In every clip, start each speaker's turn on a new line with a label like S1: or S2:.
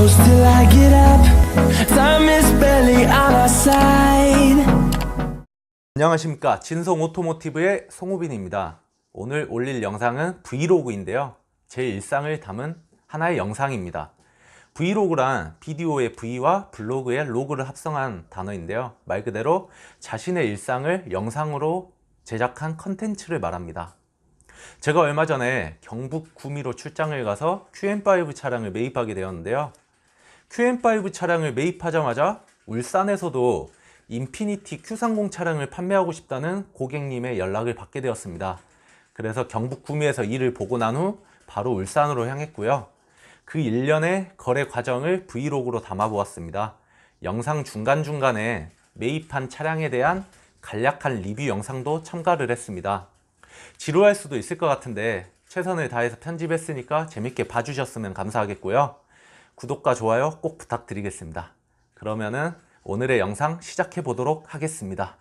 S1: close till I get up. Time is barely on our side.
S2: 안녕하십니까. 진성 오토모티브의 송우빈입니다. 오늘 올릴 영상은 브이로그인데요. 제 일상을 담은 하나의 영상입니다. 브이로그란 비디오의 V와 블로그의 로그를 합성한 단어인데요. 말 그대로 자신의 일상을 영상으로 제작한 컨텐츠를 말합니다. 제가 얼마 전에 경북 구미로 출장을 가서 QM5 차량을 매입하게 되었는데요 QM5 차량을 매입하자마자 울산에서도 인피니티 Q30 차량을 판매하고 싶다는 고객님의 연락을 받게 되었습니다. 그래서 경북 구미에서 일을 보고 난 후 바로 울산으로 향했고요. 그 일련의 거래 과정을 브이로그로 담아 보았습니다. 영상 중간중간에 매입한 차량에 대한 간략한 리뷰 영상도 첨가를 했습니다. 지루할 수도 있을 것 같은데 최선을 다해서 편집했으니까 재밌게 봐주셨으면 감사하겠고요. 구독과 좋아요 꼭 부탁드리겠습니다. 그러면은 오늘의 영상 시작해 보도록 하겠습니다.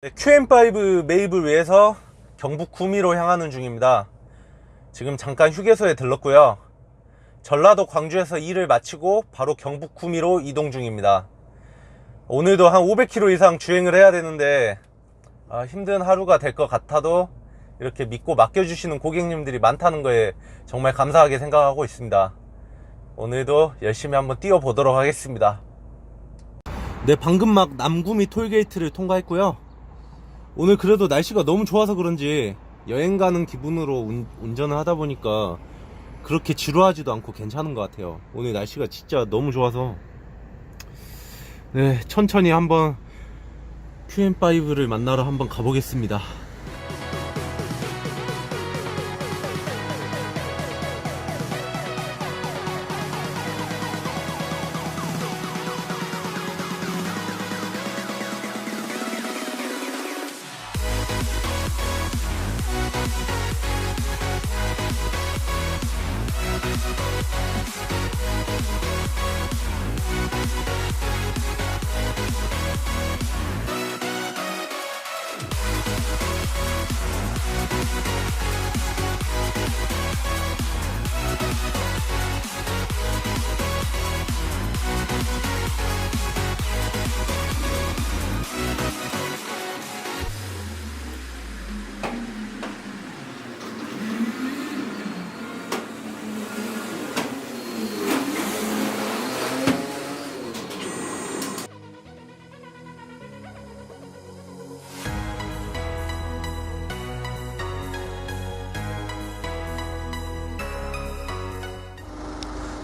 S2: QM5 매입을 위해서 경북 구미로 향하는 중입니다. 지금 잠깐 휴게소에 들렀고요. 전라도 광주에서 일을 마치고 바로 경북 구미로 이동 중입니다. 오늘도 한 500km 이상 주행을 해야 되는데 아, 힘든 하루가 될 것 같아도 이렇게 믿고 맡겨주시는 고객님들이 많다는 거에 정말 감사하게 생각하고 있습니다. 오늘도 열심히 한번 뛰어보도록 하겠습니다. 네, 방금 막 남구미 톨게이트를 통과했고요. 오늘 그래도 날씨가 너무 좋아서 그런지 여행 가는 기분으로 운, 운전을 하다 보니까 그렇게 지루하지도 않고 괜찮은 것 같아요. 오늘 날씨가 진짜 너무 좋아서 네, 천천히 한번 QM5를 만나러 한번 가보겠습니다.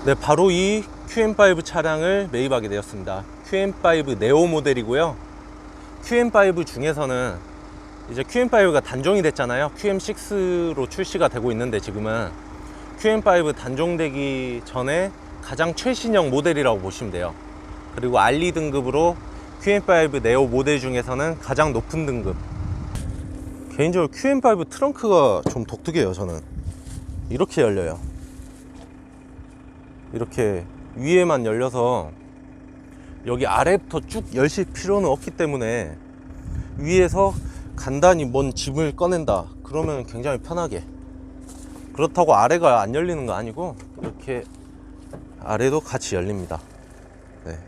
S2: 네, 바로 이 QM5 차량을 매입하게 되었습니다. QM5 네오 모델이고요. QM5 중에서는 이제 QM5가 단종이 됐잖아요. QM6로 출시가 되고 있는데 지금은 QM5 단종되기 전에 가장 최신형 모델이라고 보시면 돼요. 그리고 알리 등급으로 QM5 네오 모델 중에서는 가장 높은 등급. 개인적으로 QM5 트렁크가 좀 독특해요, 저는. 이렇게 열려요. 이렇게 위에만 열려서 여기 아래부터 쭉 열실 필요는 없기 때문에 위에서 간단히 뭔 짐을 꺼낸다 그러면 굉장히 편하게. 그렇다고 아래가 안 열리는 거 아니고 이렇게 아래도 같이 열립니다. 네.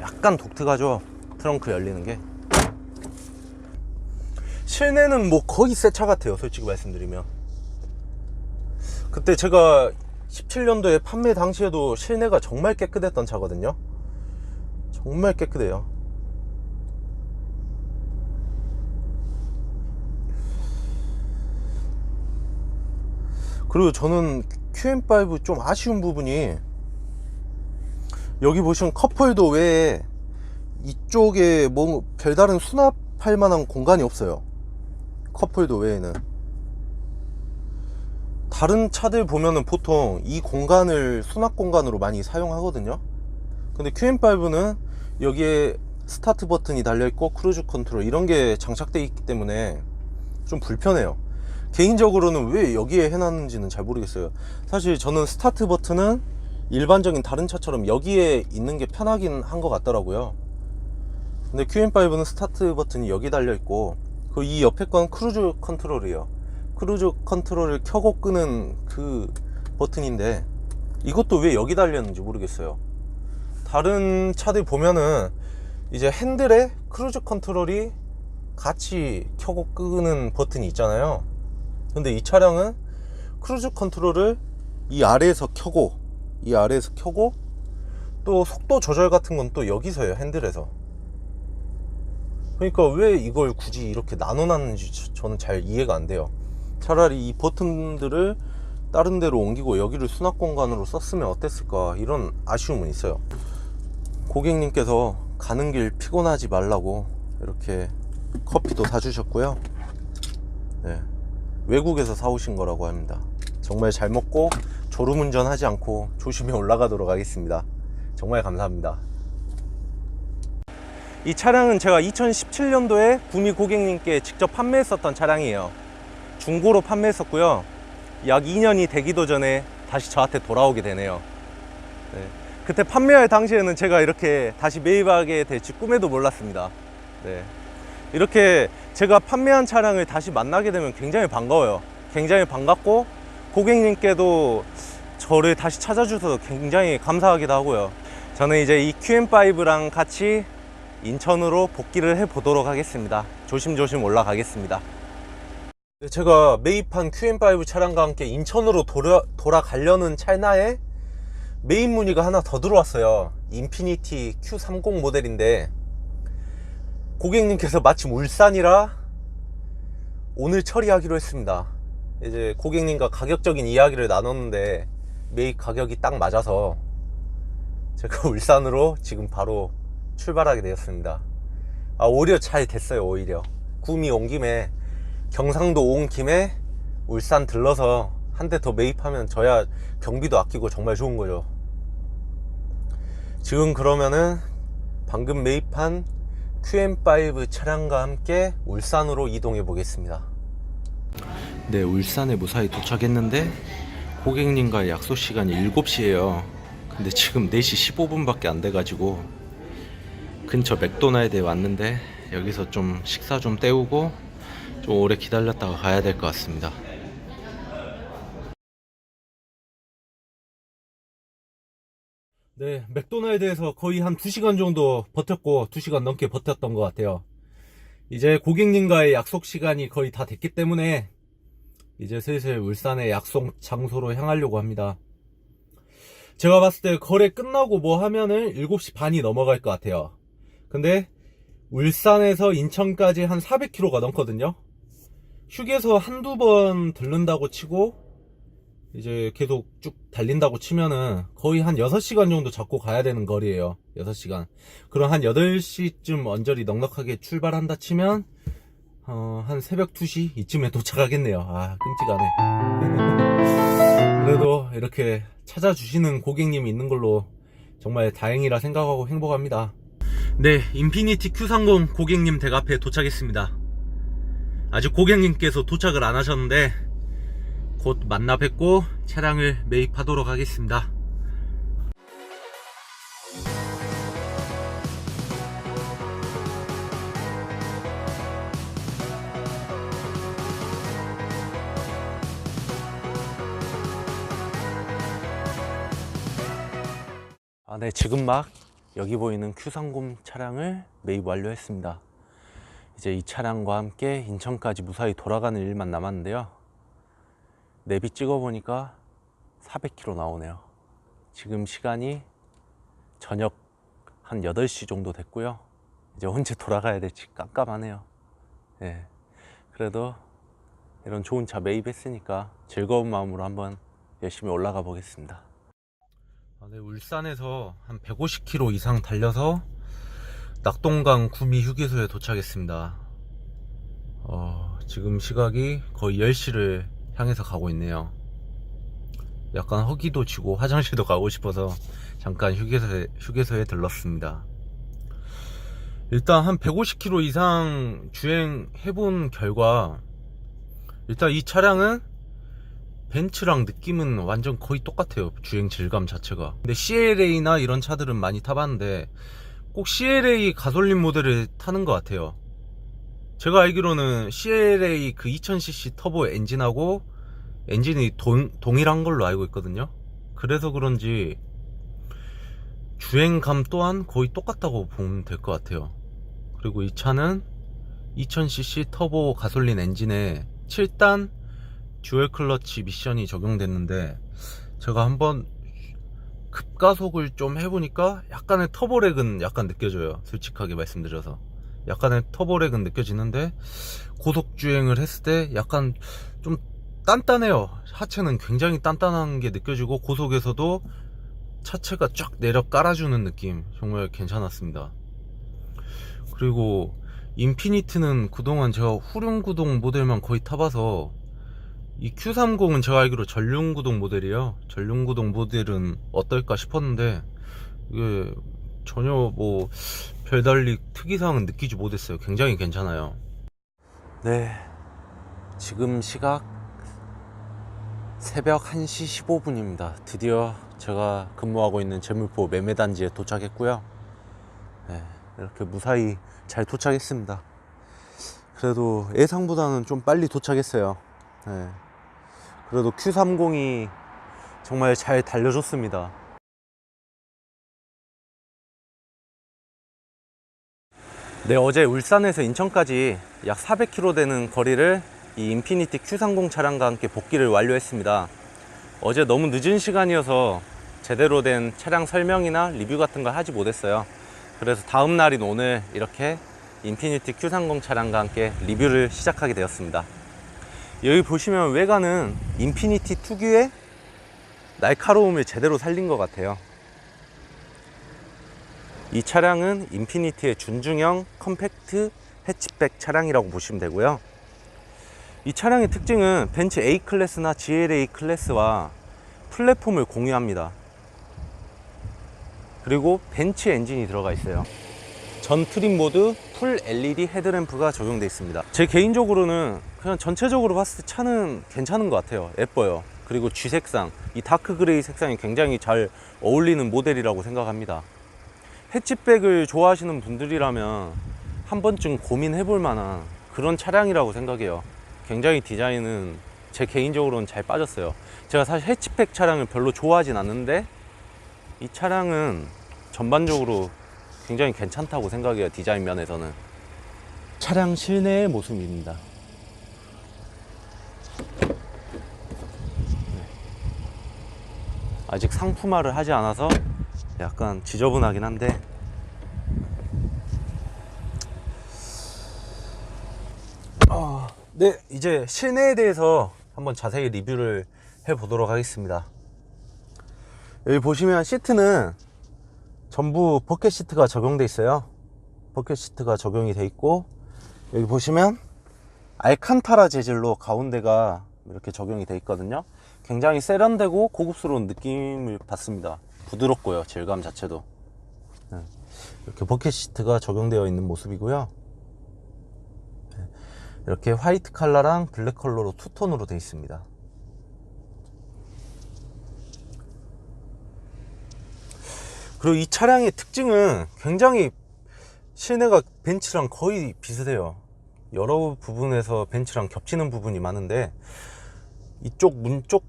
S2: 약간 독특하죠? 트렁크 열리는 게. 실내는 뭐 거의 새 차 같아요 솔직히 말씀드리면. 그때 제가 17년도에 판매 당시에도 실내가 정말 깨끗했던 차거든요. 정말 깨끗해요. 그리고 저는 QM5 좀 아쉬운 부분이 여기 보시면 컵홀더 외에 이쪽에 뭐 별다른 수납할 만한 공간이 없어요. 컵홀더 외에는. 다른 차들 보면은 보통 이 공간을 수납 공간으로 많이 사용하거든요. 근데 QM5는 여기에 스타트 버튼이 달려 있고 크루즈 컨트롤 이런 게 장착되어 있기 때문에 좀 불편해요. 개인적으로는 왜 여기에 해놨는지는 잘 모르겠어요. 사실 저는 스타트 버튼은 일반적인 다른 차처럼 여기에 있는 게 편하긴 한 것 같더라고요. 근데 QM5는 스타트 버튼이 여기 달려 있고 그 이 옆에 건 크루즈 컨트롤이에요. 크루즈 컨트롤을 켜고 끄는 그 버튼인데 이것도 왜 여기 달렸는지 모르겠어요. 다른 차들 보면은 이제 핸들에 크루즈 컨트롤이 같이 켜고 끄는 버튼이 있잖아요. 근데 이 차량은 크루즈 컨트롤을 이 아래에서 켜고 이 아래에서 켜고 또 속도 조절 같은 건 또 여기서 해요 핸들에서 그러니까 왜 이걸 굳이 이렇게 나눠놨는지 저- 저는 잘 이해가 안 돼요 차라리 이 버튼들을 다른 데로 옮기고 여기를 수납 공간으로 썼으면 어땠을까? 이런 아쉬움은 있어요. 고객님께서 가는 길 피곤하지 말라고 이렇게 커피도 사주셨고요. 네. 외국에서 사오신 거라고 합니다. 정말 잘 먹고 졸음운전 하지 않고 조심히 올라가도록 하겠습니다. 정말 감사합니다. 이 차량은 제가 2017년도에 구미 고객님께 직접 판매했었던 차량이에요 중고로 판매했었고요. 약 2년이 되기도 전에 다시 저한테 돌아오게 되네요. 네. 그때 판매할 당시에는 제가 이렇게 다시 매입하게 될지 꿈에도 몰랐습니다. 네. 이렇게 제가 판매한 차량을 다시 만나게 되면 굉장히 반가워요. 굉장히 반갑고 고객님께도 저를 다시 찾아주셔서 굉장히 감사하기도 하고요. 저는 이제 이 QM5랑 같이 인천으로 복귀를 해 보도록 하겠습니다. 조심조심 올라가겠습니다. 네, 제가 매입한 QM5 차량과 함께 인천으로 돌아, 돌아가려는 찰나에 메인 문의가 하나 더 들어왔어요. 인피니티 Q30 모델인데 고객님께서 마침 울산이라 오늘 처리하기로 했습니다. 이제 고객님과 가격적인 이야기를 나눴는데 매입 가격이 딱 맞아서 제가 울산으로 지금 바로 출발하게 되었습니다. 아, 오히려 잘 됐어요, 오히려. 구미 온 김에 경상도 온 김에 울산 들러서 한 대 더 매입하면 저야 경비도 아끼고 정말 좋은 거죠. 지금 그러면은 방금 매입한 QM5 차량과 함께 울산으로 이동해 보겠습니다. 네, 울산에 무사히 도착했는데 고객님과의 약속 시간이 7시예요. 근데 지금 4시 15분밖에 안 돼가지고 근처 맥도날드에 왔는데 여기서 좀 식사 좀 때우고 좀 오래 기다렸다가 가야 될 것 같습니다. 네, 맥도날드에서 거의 한 2시간 정도 버텼고 2시간 넘게 버텼던 것 같아요. 이제 고객님과의 약속 시간이 거의 다 됐기 때문에 이제 슬슬 울산의 약속 장소로 향하려고 합니다. 제가 봤을 때 거래 끝나고 뭐 하면은 7시 반이 넘어갈 것 같아요. 근데 울산에서 인천까지 한 400km가 넘거든요. 휴게소 한두 번 들른다고 치고 이제 계속 쭉 달린다고 치면은 거의 한 6시간 정도 잡고 가야 되는 거리예요. 6시간. 그럼 한 8시쯤 언저리 넉넉하게 출발한다 치면 어, 한 새벽 2시 이쯤에 도착하겠네요. 아, 끔찍하네. 그래도 이렇게 찾아주시는 고객님이 있는 걸로 정말 다행이라 생각하고 행복합니다. 네, 인피니티 Q30 고객님 댁 앞에 도착했습니다. 아직 고객님께서 도착을 안 하셨는데 곧 만나 뵙고 차량을 매입하도록 하겠습니다. 아, 네, 지금 막 여기 보이는 Q30 차량을 매입 완료했습니다. 이제 이 차량과 함께 인천까지 무사히 돌아가는 일만 남았는데요. 내비 찍어보니까 400km 나오네요. 지금 시간이 저녁 한 8시 정도 됐고요. 이제 언제 돌아가야 될지 깜깜하네요. 예. 그래도 이런 좋은 차 매입했으니까 즐거운 마음으로 한번 열심히 올라가 보겠습니다. 아, 네, 울산에서 한 150km 이상 달려서 낙동강 구미 휴게소에 도착했습니다. 어, 지금 시각이 거의 10시를 향해서 가고 있네요. 약간 허기도 지고 화장실도 가고 싶어서 잠깐 휴게소에, 휴게소에 들렀습니다. 일단 한 150km 이상 주행해본 결과 일단 이 차량은 벤츠랑 느낌은 완전 거의 똑같아요. 주행 질감 자체가. 근데 CLA나 이런 차들은 많이 타봤는데 꼭 CLA 가솔린 모델을 타는 것 같아요. 제가 알기로는 CLA 그 2000cc 터보 엔진하고 엔진이 동, 동일한 걸로 알고 있거든요. 그래서 그런지 주행감 또한 거의 똑같다고 보면 될 것 같아요. 그리고 이 차는 2000cc 터보 가솔린 엔진에 7단 듀얼 클러치 미션이 적용됐는데 제가 한번 급가속을 좀 해보니까 약간의 터보렉은 약간 느껴져요. 솔직하게 말씀드려서. 약간의 터보렉은 느껴지는데 고속 주행을 했을 때 약간 좀 단단해요. 하체는 굉장히 단단한 게 느껴지고 고속에서도 차체가 쫙 내려 깔아주는 느낌 정말 괜찮았습니다. 그리고 인피니트는 그동안 제가 후륜구동 모델만 거의 타봐서 이 Q30은 제가 알기로 전륜구동 모델이에요. 전륜구동 모델은 어떨까 싶었는데 이게 전혀 뭐 별달리 특이사항은 느끼지 못했어요. 굉장히 괜찮아요. 네, 지금 시각 새벽 1시 15분입니다. 드디어 제가 근무하고 있는 재물포 매매단지에 도착했고요. 네, 이렇게 무사히 잘 도착했습니다. 그래도 예상보다는 좀 빨리 도착했어요. 네. 그래도 Q30이 정말 잘 달려줬습니다. 네, 어제 울산에서 인천까지 약 400km 되는 거리를 이 인피니티 Q30 차량과 함께 복귀를 완료했습니다. 어제 너무 늦은 시간이어서 제대로 된 차량 설명이나 리뷰 같은 걸 하지 못했어요. 그래서 다음 날인 오늘 이렇게 인피니티 Q30 차량과 함께 리뷰를 시작하게 되었습니다. 여기 보시면 외관은 인피니티 특유의 날카로움을 제대로 살린 것 같아요. 이 차량은 인피니티의 준중형 컴팩트 해치백 차량이라고 보시면 되고요. 이 차량의 특징은 벤츠 A 클래스나 GLA 클래스와 플랫폼을 공유합니다. 그리고 벤츠 엔진이 들어가 있어요. 전 트림 모드 풀 LED 헤드램프가 적용되어 있습니다. 제 개인적으로는 그냥 전체적으로 봤을 때 차는 괜찮은 것 같아요. 예뻐요. 그리고 G 색상, 이 다크 그레이 색상이 굉장히 잘 어울리는 모델이라고 생각합니다. 해치백을 좋아하시는 분들이라면 한 번쯤 고민해 볼 만한 그런 차량이라고 생각해요. 굉장히 디자인은 제 개인적으로는 잘 빠졌어요. 제가 사실 해치백 차량을 별로 좋아하진 않는데 이 차량은 전반적으로 굉장히 괜찮다고 생각해요. 디자인 면에서는. 차량 실내의 모습입니다. 네. 아직 상품화를 하지 않아서 약간 지저분하긴 한데. 아, 네 이제 실내에 대해서 한번 자세히 리뷰를 해 보도록 하겠습니다. 여기 보시면 시트는 전부 버켓 시트가 적용돼 있어요. 버켓 시트가 적용이 돼 있고 여기 보시면 알칸타라 재질로 가운데가 이렇게 적용이 돼 있거든요. 굉장히 세련되고 고급스러운 느낌을 받습니다. 부드럽고요 질감 자체도. 네. 이렇게 버켓 시트가 적용되어 있는 모습이고요. 네. 이렇게 화이트 컬러랑 블랙 컬러로 투톤으로 되어 있습니다. 그리고 이 차량의 특징은 굉장히 실내가 벤츠랑 거의 비슷해요 여러 부분에서 벤츠랑 겹치는 부분이 많은데 이쪽 문 쪽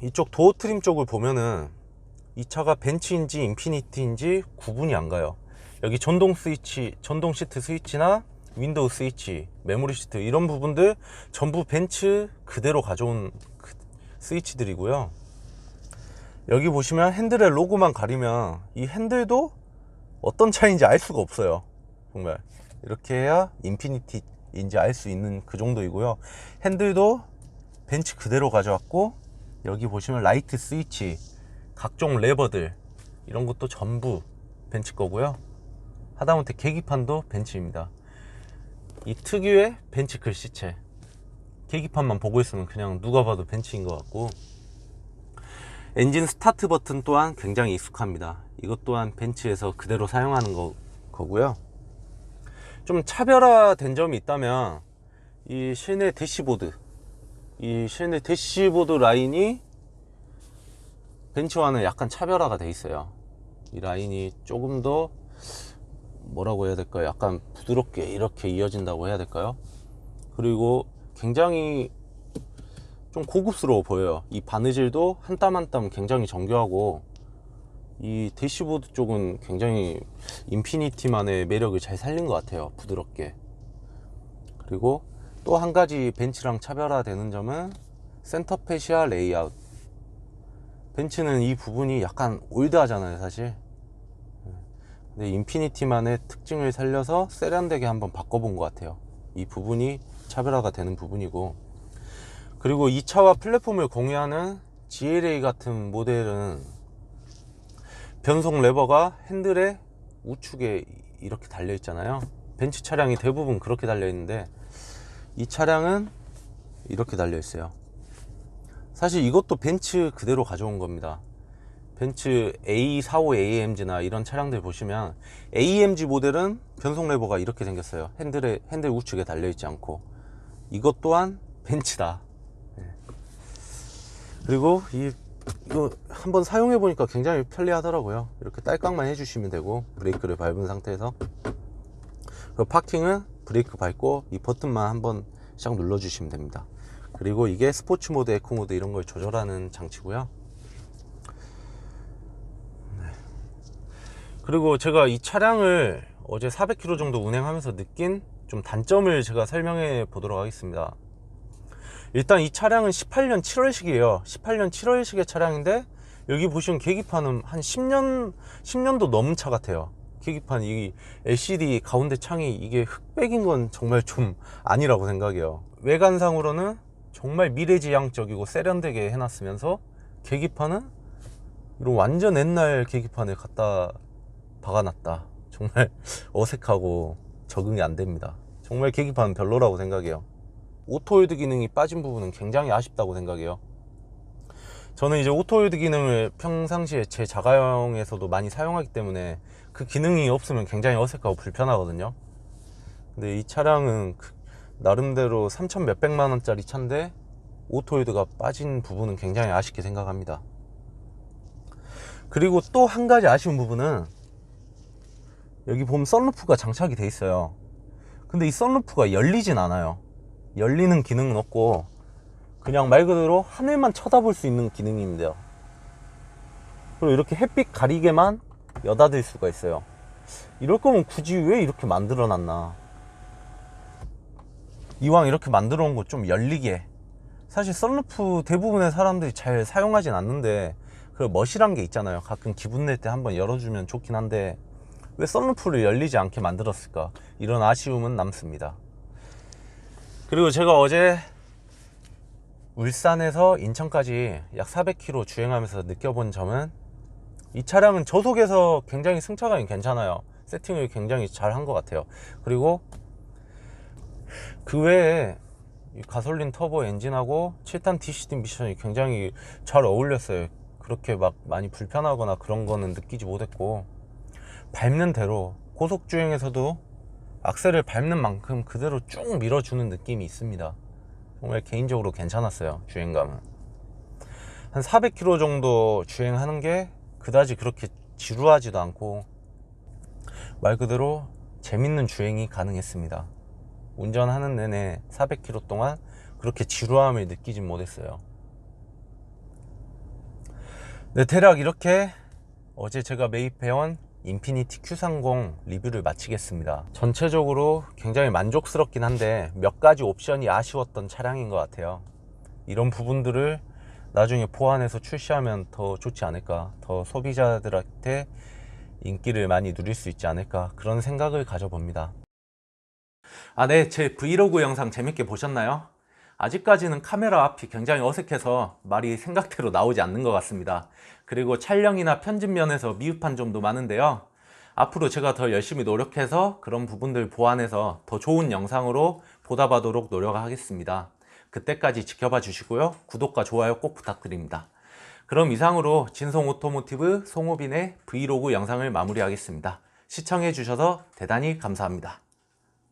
S2: 이쪽 도어 트림 쪽을 보면은 이 차가 벤츠인지 인피니티인지 구분이 안 가요. 여기 전동 스위치 전동 시트 스위치나 윈도우 스위치 메모리 시트 이런 부분들 전부 벤츠 그대로 가져온 그 스위치들이고요. 여기 보시면 핸들의 로고만 가리면 이 핸들도 어떤 차인지 알 수가 없어요 정말 이렇게 해야 인피니티인지 알 수 있는 그 정도이고요. 핸들도 벤츠 그대로 가져왔고 여기 보시면 라이트 스위치 각종 레버들 이런 것도 전부 벤츠 거고요. 하다못해 계기판도 벤츠입니다. 이 특유의 벤츠 글씨체. 계기판만 보고 있으면 그냥 누가 봐도 벤츠인 것 같고. 엔진 스타트 버튼 또한 굉장히 익숙합니다. 이것 또한 벤츠에서 그대로 사용하는 거, 거고요 좀 차별화된 점이 있다면 이 실내 대시보드 이 실내 대시보드 라인이 벤츠와는 약간 차별화가 돼 있어요. 이 라인이 조금 더 뭐라고 해야 될까요? 약간 부드럽게 이렇게 이어진다고 해야 될까요? 그리고 굉장히 좀 고급스러워 보여요. 이 바느질도 한 땀 한 땀 굉장히 정교하고 이 대시보드 쪽은 굉장히 인피니티만의 매력을 잘 살린 것 같아요. 부드럽게. 그리고 또 한 가지 벤츠랑 차별화되는 점은 센터페시아 레이아웃. 벤츠는 이 부분이 약간 올드하잖아요, 사실. 근데 인피니티만의 특징을 살려서 세련되게 한번 바꿔본 것 같아요. 이 부분이 차별화가 되는 부분이고. 그리고 이 차와 플랫폼을 공유하는 GLA 같은 모델은 변속 레버가 핸들의 우측에 이렇게 달려 있잖아요. 벤츠 차량이 대부분 그렇게 달려 있는데 이 차량은 이렇게 달려 있어요. 사실 이것도 벤츠 그대로 가져온 겁니다. 벤츠 A45AMG나 이런 차량들 보시면 AMG 모델은 변속 레버가 이렇게 생겼어요. 핸들에 핸들 우측에 달려 있지 않고 이것 또한 벤츠다. 예. 그리고 이 이거 한번 사용해 보니까 굉장히 편리하더라고요. 이렇게 딸깍만 해주시면 되고 브레이크를 밟은 상태에서 그 파킹은 브레이크 밟고 이 버튼만 한번 샥 눌러주시면 됩니다. 그리고 이게 스포츠 모드, 에코 모드 이런 걸 조절하는 장치고요. 네. 그리고 제가 이 차량을 어제 400km 정도 운행하면서 느낀 좀 단점을 제가 설명해 보도록 하겠습니다. 일단 이 차량은 18년 7월식이에요. 18년 7월식의 차량인데 여기 보시면 계기판은 한 10년 10년도 넘은 차 같아요. 계기판 이 LCD 가운데 창이 이게 흑백인 건 정말 좀 아니라고 생각해요. 외관상으로는 정말 미래지향적이고 세련되게 해놨으면서 계기판은 이런 완전 옛날 계기판을 갖다 박아놨다. 정말 어색하고 적응이 안 됩니다. 정말 계기판 별로라고 생각해요. 오토홀드 기능이 빠진 부분은 굉장히 아쉽다고 생각해요. 저는 이제 오토홀드 기능을 평상시에 제 자가용에서도 많이 사용하기 때문에 그 기능이 없으면 굉장히 어색하고 불편하거든요. 근데 이 차량은 그 나름대로 3천 몇백만 원짜리 차인데 오토홀드가 빠진 부분은 굉장히 아쉽게 생각합니다. 그리고 또 한 가지 아쉬운 부분은 여기 보면 썬루프가 장착이 돼 있어요. 근데 이 썬루프가 열리진 않아요. 열리는 기능은 없고 그냥 말 그대로 하늘만 쳐다볼 수 있는 기능입니다. 그리고 이렇게 햇빛 가리개만 여닫을 수가 있어요. 이럴 거면 굳이 왜 이렇게 만들어 놨나? 이왕 이렇게 만들어 놓은 거 좀 열리게. 사실 썬루프 대부분의 사람들이 잘 사용하진 않는데 그 멋이란 게 있잖아요. 가끔 기분 낼 때 한번 열어주면 좋긴 한데 왜 썬루프를 열리지 않게 만들었을까? 이런 아쉬움은 남습니다. 그리고 제가 어제 울산에서 인천까지 약 400km 주행하면서 느껴본 점은 이 차량은 저속에서 굉장히 승차감이 괜찮아요. 세팅을 굉장히 잘 한 것 같아요. 그리고 그 외에 이 가솔린 터보 엔진하고 7탄 DCT 미션이 굉장히 잘 어울렸어요. 그렇게 막 많이 불편하거나 그런 거는 느끼지 못했고 밟는 대로 고속 주행에서도 악셀을 밟는 만큼 그대로 쭉 밀어주는 느낌이 있습니다. 정말 개인적으로 괜찮았어요. 주행감은. 한 400km 정도 주행하는 게 그다지 그렇게 지루하지도 않고 말 그대로 재밌는 주행이 가능했습니다. 운전하는 내내 400km 동안 그렇게 지루함을 느끼진 못했어요. 네, 대략 이렇게 어제 제가 매입해온 인피니티 Q30 리뷰를 마치겠습니다. 전체적으로 굉장히 만족스럽긴 한데 몇 가지 옵션이 아쉬웠던 차량인 것 같아요. 이런 부분들을 나중에 보완해서 출시하면 더 좋지 않을까. 더 소비자들한테 인기를 많이 누릴 수 있지 않을까. 그런 생각을 가져봅니다. 아, 네. 제 브이로그 영상 재밌게 보셨나요? 아직까지는 카메라 앞이 굉장히 어색해서 말이 생각대로 나오지 않는 것 같습니다. 그리고 촬영이나 편집 면에서 미흡한 점도 많은데요. 앞으로 제가 더 열심히 노력해서 그런 부분들 보완해서 더 좋은 영상으로 보답하도록 노력하겠습니다. 그때까지 지켜봐 주시고요. 구독과 좋아요 꼭 부탁드립니다. 그럼 이상으로 진성 오토모티브 송호빈의 브이로그 영상을 마무리하겠습니다. 시청해 주셔서 대단히 감사합니다.